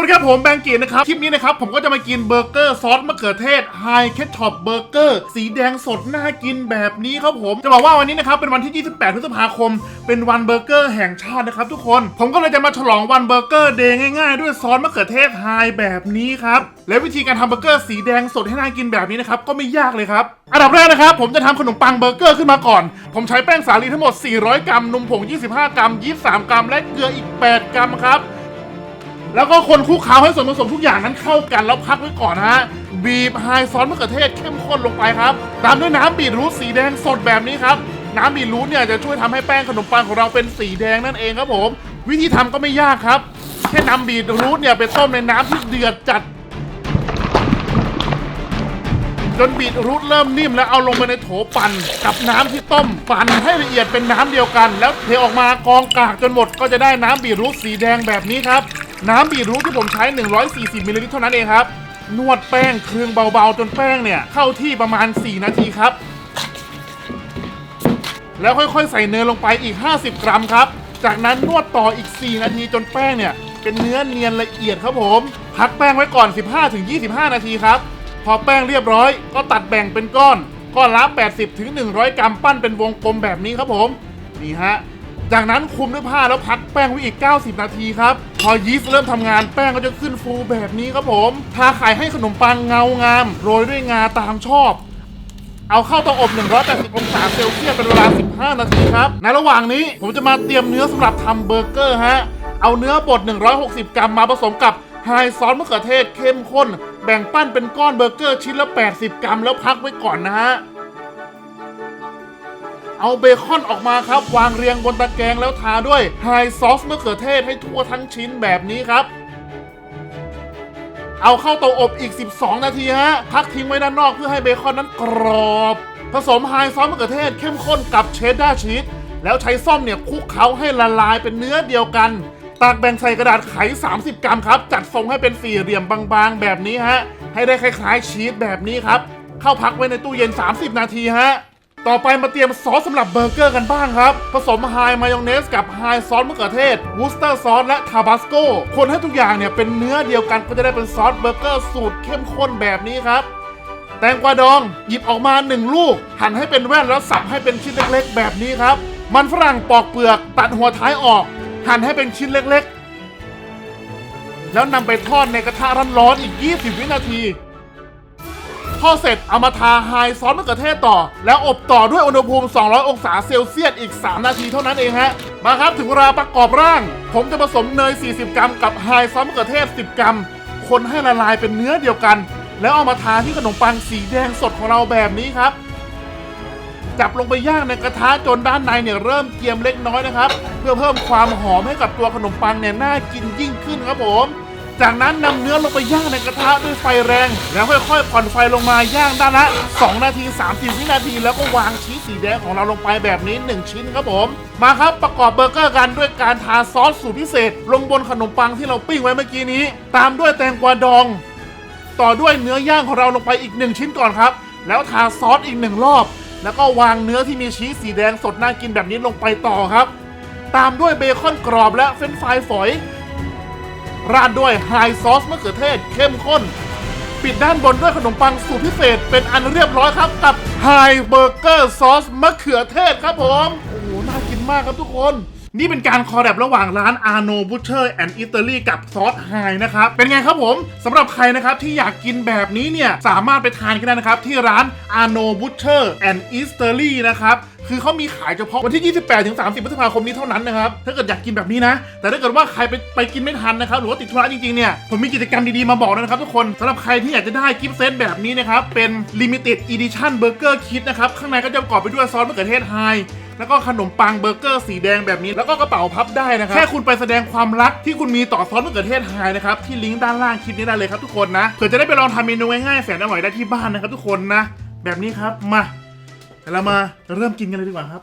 วัสดีครับผมแบงกีนะครับ คลิปนี้นะครับ ผมก็จะมากินเบอร์เกอร์ซอสมะเขือเทศไฮเคทช็อปเบอร์เกอร์สีแดงสดน่ากินแบบนี้ครับผม จะบอกว่าวันนี้นะครับ เป็นวันที่ 28 พฤษภาคม เป็นวันเบอร์เกอร์แห่งชาตินะครับทุกคน ผมก็เลยจะมาฉลองวันเบอร์เกอร์เดย์ง่ายๆ ด้วยซอสมะเขือเทศไฮแบบนี้ครับ และวิธีการทำเบอร์เกอร์สีแดงสดให้น่ากินแบบนี้นะครับก็ไม่ยากเลยครับอันดับแรกนะครับ ผมจะทำขนมปังเบอร์เกอร์ขึ้นมาก่อน ผมใช้แป้งสาลีทั้งหมด 400 กรัมนมผง 25 กรัม 23 กรัม และเกลืออีก 8 กรัมครับ แล้วก็คนคลุกเคล้าให้ส่วนผสมทุกอย่างนั้นเข้ากันแล้วพักไว้ก่อนนะฮะ บีบไฮซอสมะเขือเทศเข้มข้นลงไปครับ ตามด้วยน้ำบีทรูทสีแดงสดแบบนี้ครับ น้ำบีทรูทเนี่ยจะช่วยทำให้แป้งขนมปังของเราเป็นสีแดงนั่นเองครับผม วิธีทำก็ไม่ยากครับ แค่นำบีทรูทเนี่ยไปต้มในน้ำที่เดือดจัด จนบีทรูทเริ่มนิ่มแล้วเอาลงไปในโถปั่นกับน้ำที่ต้มปั่นให้ละเอียดเป็นน้ำเดียวกัน แล้วเทออกมากองกากจนหมดก็จะได้น้ำบีทรูทสีแดงแบบนี้ครับ น้ำบีทรูทที่ผมใช้ 140มิลลิลิตรเท่านั้นเองครับ นวดแป้งเครืองเบาๆ จนแป้งเนี่ยเข้าที่ประมาณ 4 นาทีครับ แล้วค่อยๆ ใส่เนยลงไปอีก 50 กรัมครับ จากนั้นนวดต่ออีก 4 นาทีจนแป้งเนี่ยเป็นเนื้อเนียนละเอียดครับผม พักแป้งไว้ก่อน 15-25 นาทีครับ พอแป้งเรียบร้อย ก็ตัดแบ่งเป็นก้อน ก้อนละ 80-100 กรัมปั้นเป็นวงกลมแบบนี้ครับผม นี่ฮะ จากนั้นคลุมด้วยผ้าแล้วพักแป้งไว้อีก 90 นาทีครับ พอยีสต์เริ่มทำงานแป้งก็จะขึ้นฟูแบบนี้ครับผม ทาไข่ให้ขนมปังเงางาม โรยด้วยงาตามชอบ เอาเข้าเตาอบ 180 องศาเซลเซียสเป็นเวลา 15 นาทีครับ ในระหว่างนี้ผมจะมาเตรียมเนื้อสำหรับทำเบอร์เกอร์ฮะ เอาเนื้อบด 160 กรัมมาผสมกับไฮซอสมะเขือเทศเข้มข้น แบ่งปั้นเป็นก้อนเบอร์เกอร์ชิ้นละ 80 กรัมแล้วพักไว้ก่อนนะฮะ เอาเบคอนออกมาครับ วางเรียงบนตะแกรงแล้วทาด้วยไฮซอสมะเขือเทศให้ทั่วทั้งชิ้นแบบนี้ครับ เอาเข้าเตาอบอีก 12 นาทีฮะพักทิ้งไว้ด้านนอกเพื่อให้เบคอนนั้นกรอบ ผสมไฮซอสมะเขือเทศเข้มข้นกับเชดดาร์ชีสแล้วใช้ซ่อมเนี่ยคลุกเคล้าให้ละลายเป็นเนื้อเดียวกันตากแบ่งใส่กระดาษไข 30 กรัมครับ จัดทรงให้เป็นสี่เหลี่ยมบางๆ แบบนี้ฮะ ให้ได้คล้ายๆชีสแบบนี้ครับ เข้าพักไว้ในตู้เย็น 30 นาทีฮะ ต่อไปมาเตรียมซอสสำหรับเบอร์เกอร์กันบ้างครับ ผสมไฮมายองเนสกับไฮซอสมะเขือเทศวูสเตอร์ซอสและทาบาสโกคนให้ทุกอย่างเนี่ยเป็นเนื้อเดียวกันก็จะได้เป็นซอสเบอร์เกอร์สูตรเข้มข้นแบบนี้ครับ แตงกวาดองหยิบออกมา1ลูก หั่นให้เป็นแว่นแล้วสับให้เป็นชิ้นเล็กๆ แบบนี้ครับ มันฝรั่งปอกเปลือก ตัดหัวท้ายออก หั่นให้เป็นชิ้นเล็กๆ แล้วนำไปทอดในกระทะร้อนๆอีก 20 วินาที ทอดเสร็จเอามาทาไฮซอสมะเขือเทศต่อ แล้วอบต่อด้วยอุณหภูมิ 200 องศาเซลเซียสอีก 3 นาทีเท่านั้นเองฮะ มาครับถึงเวลาประกอบร่าง ผมจะผสมเนย 40 กรัม กับไฮซอสมะเขือเทศ 10 กรัม คนให้ละลายเป็นเนื้อเดียวกัน แล้วเอามาทาที่ขนมปังสีแดงสดของเราแบบนี้ครับ จับลงไปย่างในกระทะจนด้านในเนี่ยเริ่มเกรียมเล็กน้อยนะครับ เพื่อเพิ่มความหอมให้กับตัวขนมปังเนี่ยน่ากินยิ่งขึ้นครับผม จากนั้นนำเนื้อลงไปย่างในกระทะด้วยไฟแรง แล้วค่อยๆผ่อนไฟลงมาย่างด้านละ 2 นาที 30 วินาที แล้วก็วางชีสสีแดงของเราลงไปแบบนี้ 1 ชิ้นครับผม มาครับประกอบเบอร์เกอร์กันด้วยการทาซอสสูตรพิเศษ ลงบนขนมปังที่เราปิ้งไว้เมื่อกี้นี้ ตามด้วยแตงกวาดอง ต่อด้วยเนื้อย่างของเราลงไปอีก 1 ชิ้นก่อนครับ แล้วทาซอสอีกหนึ่งรอบ แล้วก็วางเนื้อที่มีชีสสีแดงสดน่ากินแบบนี้ลงไปต่อครับ ตามด้วยเบคอนกรอบและเฟรนฟรายฝอย ราดด้วยไฮซอสมะเขือเทศเข้มข้น ปิดด้านบนด้วยขนมปังสูตรพิเศษเป็นอันเรียบร้อยครับกับไฮเบอร์เกอร์ซอสมะเขือเทศครับผม โอ้โห น่ากินมากครับทุกคน นี่เป็นการคอแลบระหว่างร้าน Arno Butcher and Italy กับซอสไฮนะครับ เป็นไงครับผมสำหรับใครนะครับที่อยากกินแบบนี้เนี่ยสามารถไปทานกันได้นะครับ ที่ร้าน Arno Butcher and Italy นะครับคือเขามีขายเฉพาะวันที่ 28 ถึง 30 พฤษภาคมนี้เท่านั้นนะครับ ถ้าเกิดอยากกินแบบนี้นะ แต่ถ้าเกิดว่าใครไปไปกินไม่ทันนะครับ หรือว่าติดธุระจริง ๆ เนี่ย ผมมีกิจกรรมดี ๆ มาบอกนะครับทุกคนสำหรับใครที่อยากจะได้กิฟต์เซตแบบนี้นะครับ เป็น Limited Edition Burger Kit นะครับ ข้างในก็จะประกอบไปด้วยซอสมะเขือเทศไฮ แล้วก็ขนมปังเบอร์เกอร์สีแดงแบบนี้แล้วก็กระเป๋าพับได้นะครับแค่คุณไปแสดงความรักที่คุณมีต่อซอสมะเขือเทศไฮนะครับที่ลิงก์ด้านล่างคลิปนี้ได้เลยครับทุกคนนะเผื่อจะได้ไปลองทำเมนูง่ายๆแสนอร่อยได้ที่บ้านนะครับทุกคนนะ แบบนี้ครับมาเดี๋ยวเรามาเริ่มกินกันเลยดีกว่าครับ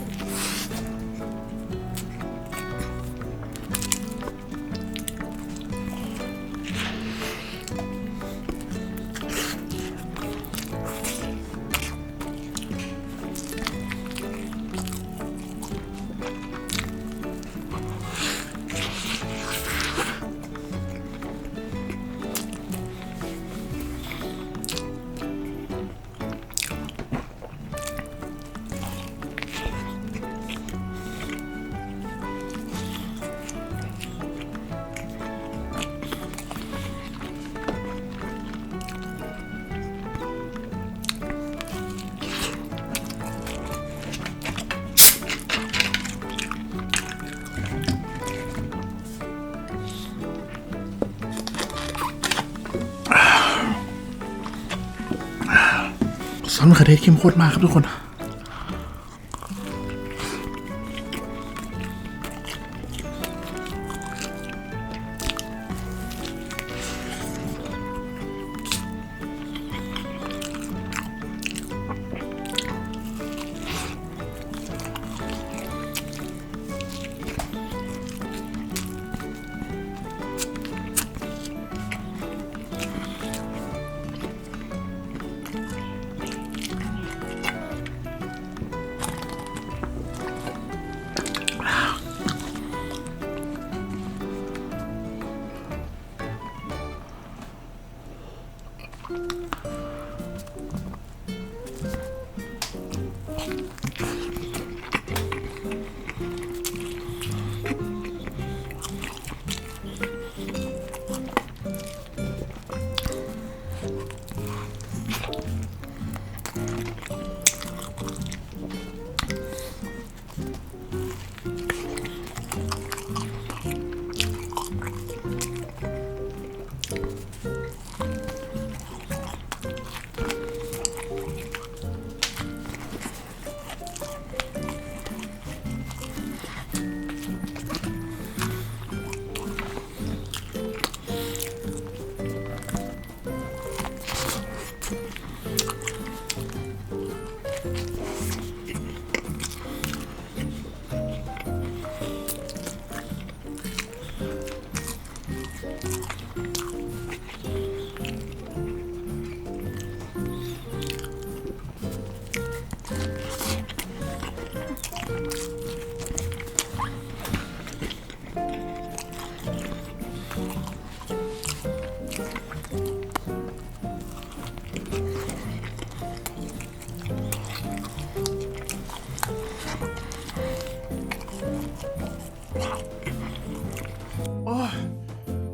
ซอสมะเขือเทเข้มข้นมากครับทุกคน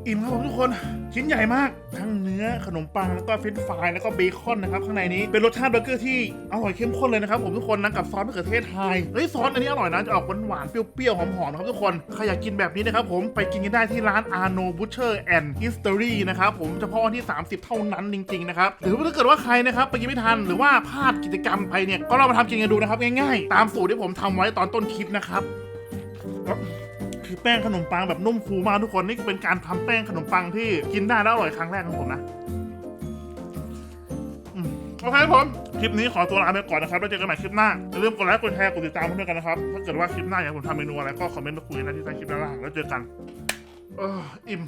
อิ่มครับผมทุกคนชิ้นใหญ่มากทั้งเนื้อขนมปังแล้วก็เฟรนช์ฟรายแล้วก็เบคอนนะครับข้างในนี้เป็นรสชาติเบอร์เกอร์ที่อร่อยเข้มข้นเลยนะครับผมทุกคนนะกับซอสมะเขือเทศไทยเฮ้ยซอสอันนี้อร่อยนะจะออกหวานๆเปรี้ยวๆหอมๆนะครับทุกคนใครอยากกินแบบนี้นะครับผมไปกินกันได้ที่ร้าน Arno Butcher and History นะครับผมเฉพาะวันที่ 30 เท่านั้นจริงๆนะครับหรือว่าถ้าเกิดว่าใครนะครับไปกินไม่ทันหรือว่าพลาดกิจกรรมไปเนี่ยก็ลองมาทำกินกันดูนะครับง่ายๆ ตามสูตรที่ผมทำไว้ตอนต้นคลิปนะครับ แป้งขนมปังแบบนุ่มฟูมากทุกคนนี่เป็นการทำแป้งขนมปังที่กินได้แล้วอร่อยครั้งแรกของผมนะอมโอเคครับผม คลิปนี้ขอตัวลาไปก่อนนะครับ แล้วเจอกันใหม่คลิปหน้า อย่าลืมกดไลค์ กดแชร์ กดติดตามเพื่อนกันนะครับ ถ้าเกิดว่าคลิปหน้าอยากให้ผมทำเมนูอะไรก็คอมเมนต์มาคุยกันะที่ใต้คลิปด้านล่าง แล้วเจอกันอออิ่ม